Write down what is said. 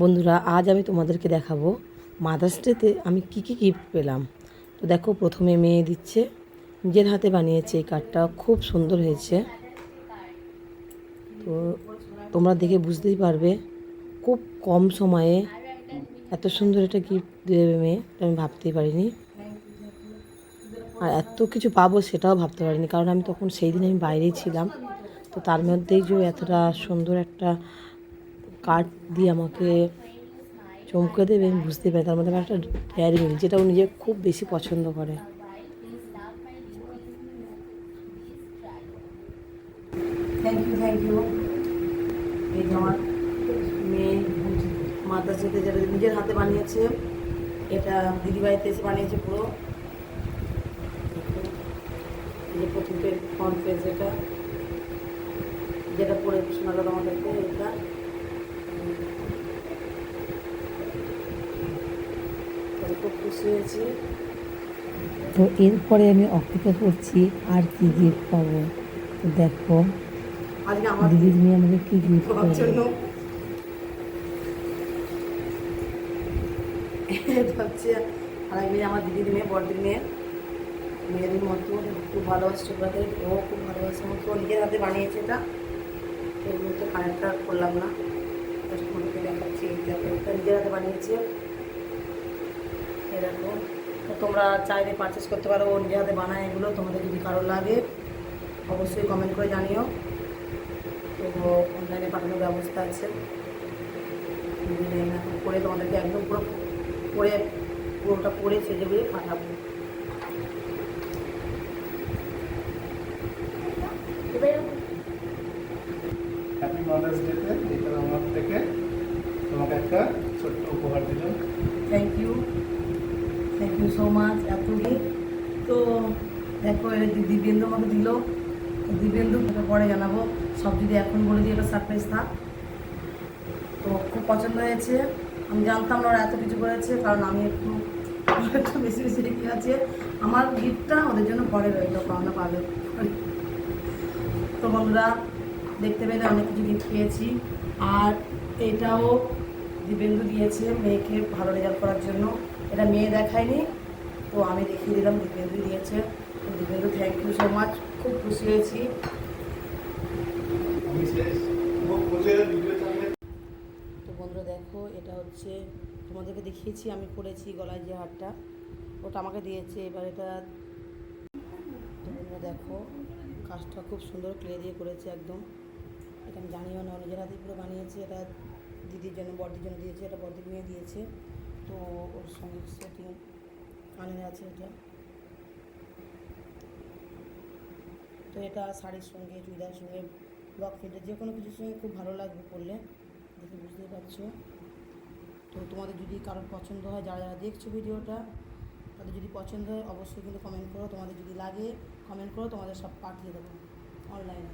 বন্ধুরা, আজ আমি তোমাদেরকে দেখাবো মাদার্স ডেতে আমি কী কী গিফট পেলাম। তো দেখো, প্রথমে মেয়ে দিচ্ছে। নিজের হাতে বানিয়েছে এই কার্ডটা খুব সুন্দর হয়েছে। তো তোমরা দেখে বুঝতেই পারবে, খুব কম সময়ে এত সুন্দর একটা গিফট দেবে মেয়ে আমি ভাবতেই পারিনি। আর এত কিছু পাবো সেটাও ভাবতে পারিনি, কারণ আমি তখন সেই দিন আমি বাইরেই ছিলাম। তো তার মধ্যেই যে এতটা সুন্দর একটা কার্ড দিয়ে আমাকে চমকে দেবে, আমি বুঝতেই পারি। তার মধ্যে আমার একটা ডেয়ারি মিল্ক যেটা ও নিজে খুব বেশি পছন্দ করে। থ্যাংক ইউ থ্যাংক ইউ এই আমার মেয়ে মাদার যেতে যেটা নিজের হাতে বানিয়েছে, এটা দিদিবাড়িতে এসে বানিয়েছে পুরো। যে প্রথম ফ্রন্ট পেজ এটা। যেটা পরে শোনালো আমাদেরকে, এটা। খুব খুশি হয়েছি। তো এরপরে আমি অপেক্ষা করছি আর কি গিফট পাবো। তো দেখো আমার দিদির মেয়ে আমাকে কি গিফট এটা হচ্ছে মেয়ে আমার দিদির মেয়ে বড়দির মেয়ে মেয়েদের মতো খুব ভালোবাসে ছোটবেলাতে ও খুব ভালোবাসে আমাকে ও নিজের হাতে বানিয়েছে এটা। এর মধ্যে কানেক্টটা করলাম না। জাস্ট তোমাকে দেখাচ্ছি নিজের হাতে বানিয়েছে। এরকম তো তোমরা চাইলে পারচেস করতে পারো ও নিজের হাতে বানায় এগুলো তোমাদের যদি কারও লাগে অবশ্যই কমেন্ট করে জানিও। তো অনলাইনে পাঠানোর ব্যবস্থা আছে। করে তোমাদেরকে একদম পুরো পরে পুরোটা পরে সেজে গুঁজে পাঠাবো। হ্যাপি মাদার্স ডেতে এটা আমার থেকে তোমাকে একটা ছোট্ট উপহার দিলাম। Thank you thank you so much এত তো দেখো দিব্যেন্দু আমাকে দিল। দিব্যেন্দু পরে জানাব। সব যদি এখন বলে দিই, এটা সারপ্রাইজ থাক তো খুব পছন্দ হয়েছে। আমি জানতাম না ওরা এত কিছু করেছে, কারণ আমি একটু একটু বেশি বেশি রেখে আছে। আমার গিফটটা ওদের জন্য পরে রইল পাওনা পাবে তো বন্ধুরা, দেখতে পেলে অনেক কিছু গিফট পেয়েছি। আর এটাও দিবেন্দু দিয়েছে, মেয়েকে ভালো রেজাল্ট করার এটা মেয়ে দেখায়নি। তো আমি দেখিয়ে দিলাম দিবেন্দু দিয়েছে। Dipendu thank you so much খুব খুশি হয়েছি। তো বন্ধুরা দেখো এটা হচ্ছে তোমাদেরকে দেখিয়েছি আমি পরেছি গলায় যে হারটা। ওটা আমাকে দিয়েছে এবার এটা তো বন্ধুরা দেখো কাজটা খুব সুন্দর ক্লে দিয়ে করেছে একদম। এটা আমি জানিও না নিজের হাতেই পুরো বানিয়েছে। এটা দিদির জন্য বড়দির জন্য দিয়েছে এটা বড়দির মেয়ে দিয়েছে। তো ওর সঙ্গে সেটিং কানের আছে এটা। তো এটা শাড়ির সঙ্গে, চুড়িদারের সঙ্গে ব্লক প্রিন্টের যে কোনো কিছুর সঙ্গে খুব ভালো লাগবে পরলে, দেখে বুঝতেই পারছ। তো তোমাদের যদি কারোর পছন্দ হয়, যারা যারা দেখছ ভিডিওটা, তাদের যদি পছন্দ হয়, অবশ্যই কিন্তু কমেন্ট করো। তোমাদের যদি লাগে কমেন্ট করো, তোমাদের সব পাঠিয়ে দেবো অনলাইনে